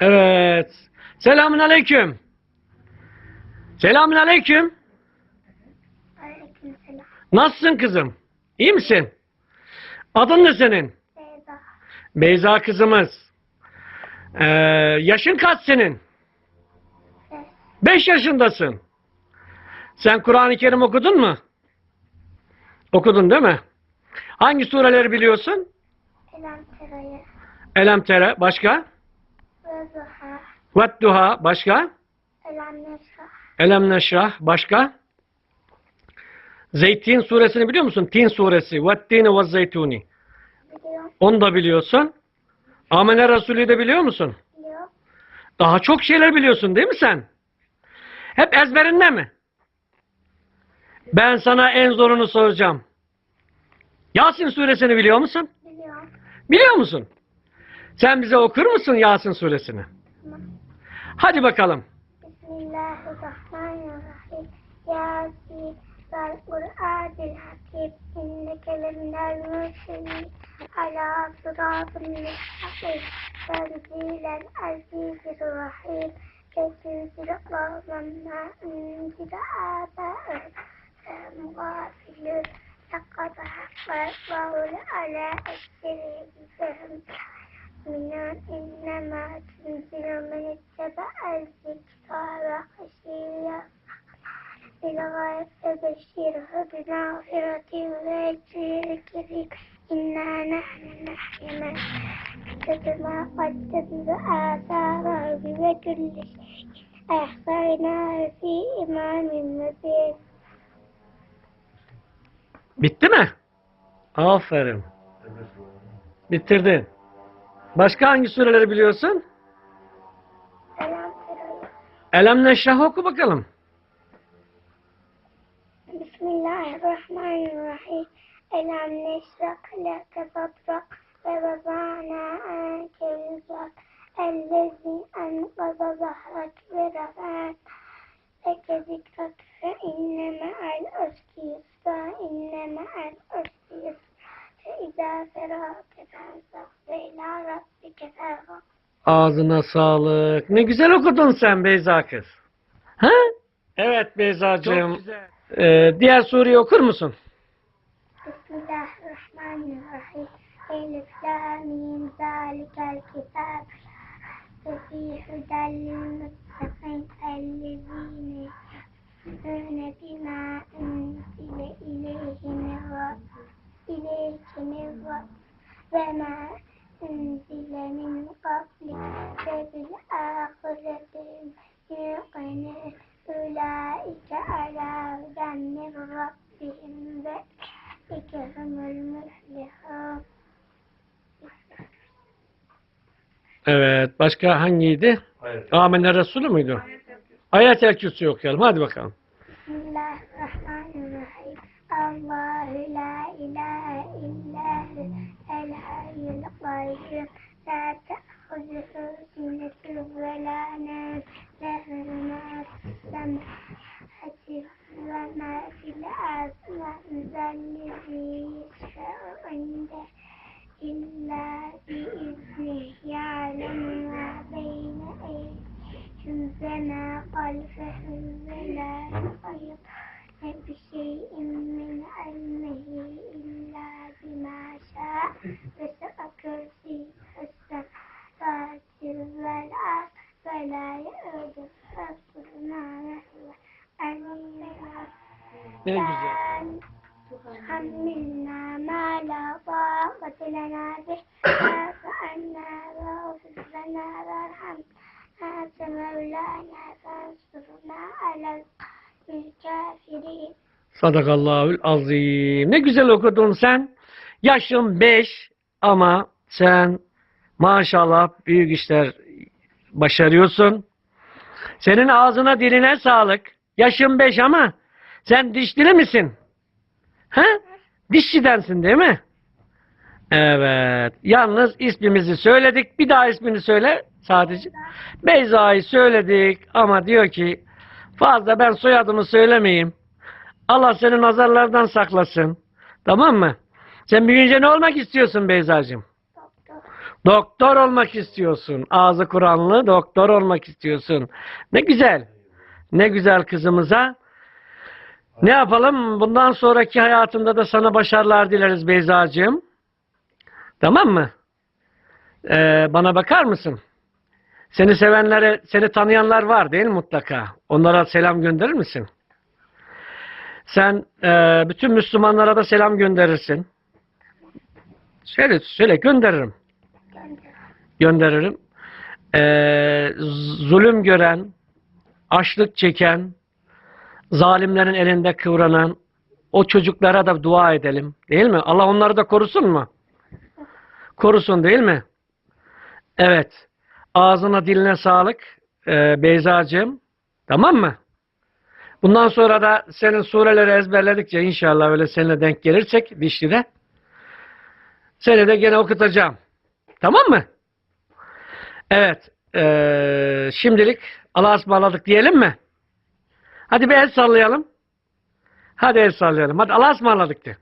Evet. Selamun aleyküm. Selamun aleyküm. Aleykümselam. Nasılsın kızım? İyi misin? Adın ne senin? Beyza. Beyza kızımız. Ee, yaşın kaç senin? Beş. Beş yaşındasın. Sen Kur'an-ı Kerim okudun mu? Okudun değil mi? Hangi sureleri biliyorsun? Elem terayı. Elem tere başka? Vet başka? Elem neşrah. Elem neşrah başka? Zeytin suresini biliyor musun? Tin suresi. Vettine ve zeytuni. Biliyor. Onu da biliyorsun. Amene Resulü de biliyor musun? Biliyor. Daha çok şeyler biliyorsun değil mi sen? Hep ezberinde mi? Ben sana en zorunu soracağım. Yasin suresini biliyor musun? Biliyor. Biliyor musun? Sen bize okur musun Yasin suresini? Tamam. Hadi bakalım. Bismillahirrahmanirrahim. Yasin. Vel Kur'anil Hakim. İnneke leminel mürselin. Ala sıratın müstakim. Tenzilel azizir rahim. Kesinzir kavmemna ünzile âbâ'ın. Mugafilü. لقد حق القول على أكثرهم من إنما تنزل من اتبع الذكر وخشي بالغيب فبشره بمغفرة وأجر كريم إنا نحن نحيي من كتب ما قدمت آثاره وكل شيء أحصيناه في إمام مبين Bitti mi? Aferin. Bitirdin. Başka hangi sureleri biliyorsun? Elem Neşrah oku bakalım. Bismillahirrahmanirrahim. Elem neşrak leke sadrak ve vazana anke vizrak. Ellezi enqaza zahrak ve rafat. Leke zikrak fe inne me'al usri yusra. İnne me'al usri yusra. Fe izâ ferâke Ağzına sağlık. Ne güzel okudun sen Beyza kız. Ha? Evet Beyzacığım. Ee, diğer sureyi okur musun? Bismillahirrahmanirrahim. Elif lam mim zalikel kitab. Fi hudel lil muttaqin Evet. Başka hangiydi? Amene Resulü müydü? Ayet-el Kürsü okuyalım. Hadi bakalım. Bismillahirrahmanirrahim. Allahu la ilahe illa el hayyul kayyum. La قدسات يكتب ولا نام له ما في السماء وما في الأرض وذا الذي يشفع عنده إلا بإذنه يعلم ما بين أيديهم وما خلفهم ولا يحيطون بشيء من علمه إلا بما شاء. Ne güzel. Hamilna ma la taqate lana bih fa'anna wa'fir lana warhamna mevlana fansurna alel kafirin. Sadakallahül azim. Ne güzel okudun sen. Yaşın beş ama sen maşallah büyük işler başarıyorsun. Senin ağzına diline sağlık. Yaşın beş ama sen dişli misin? He? Dişçidensin değil mi? Evet. Yalnız ismimizi söyledik. Bir daha ismini söyle sadece. Beyza'yı söyledik ama diyor ki fazla ben soyadımı söylemeyeyim. Allah seni nazarlardan saklasın. Tamam mı? Sen büyüyünce ne olmak istiyorsun Beyza'cığım? Doktor Doktor olmak istiyorsun. Ağzı Kur'anlı doktor olmak istiyorsun. Ne güzel. Ne güzel kızımıza. Ne yapalım? Bundan sonraki hayatında da sana başarılar dileriz Beyza'cığım. Tamam mı? Ee, bana bakar mısın? Seni sevenlere, seni tanıyanlar var değil mi mutlaka? Onlara selam gönderir misin? Sen e, bütün Müslümanlara da selam gönderirsin. Söyle, söyle gönderirim. Gönderirim. Ee, zulüm gören, açlık çeken, zalimlerin elinde kıvranan o çocuklara da dua edelim. Değil mi? Allah onları da korusun mu? Korusun değil mi? Evet. Ağzına diline sağlık ee, Beyza'cığım. Tamam mı? Bundan sonra da senin sureleri ezberledikçe inşallah öyle seninle denk gelirsek dişlide seni de gene okutacağım. Tamam mı? Evet. ee, şimdilik Allah'a ısmarladık diyelim mi? Hadi bir el sallayalım. Hadi el sallayalım. Hadi Allah'a ısmarladık de.